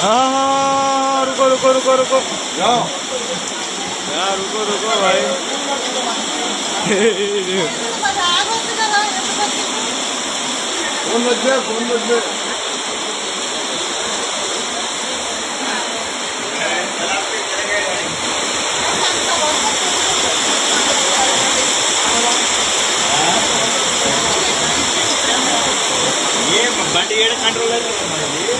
हाँ हाँ रुको रुको रुको रुको। जाओ। यार, रुको रुको, भाई। फ़ोन बजे फ़ोन बजे ये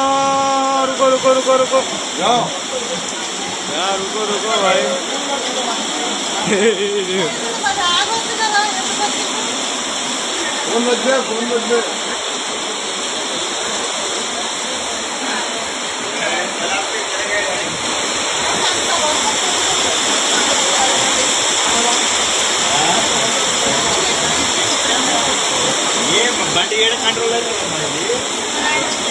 रुको रुको रुको। जाओ। यार रुको रुको भाई। ये बड़ी ये कंट्रोलर है।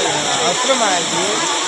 outro mais, viu?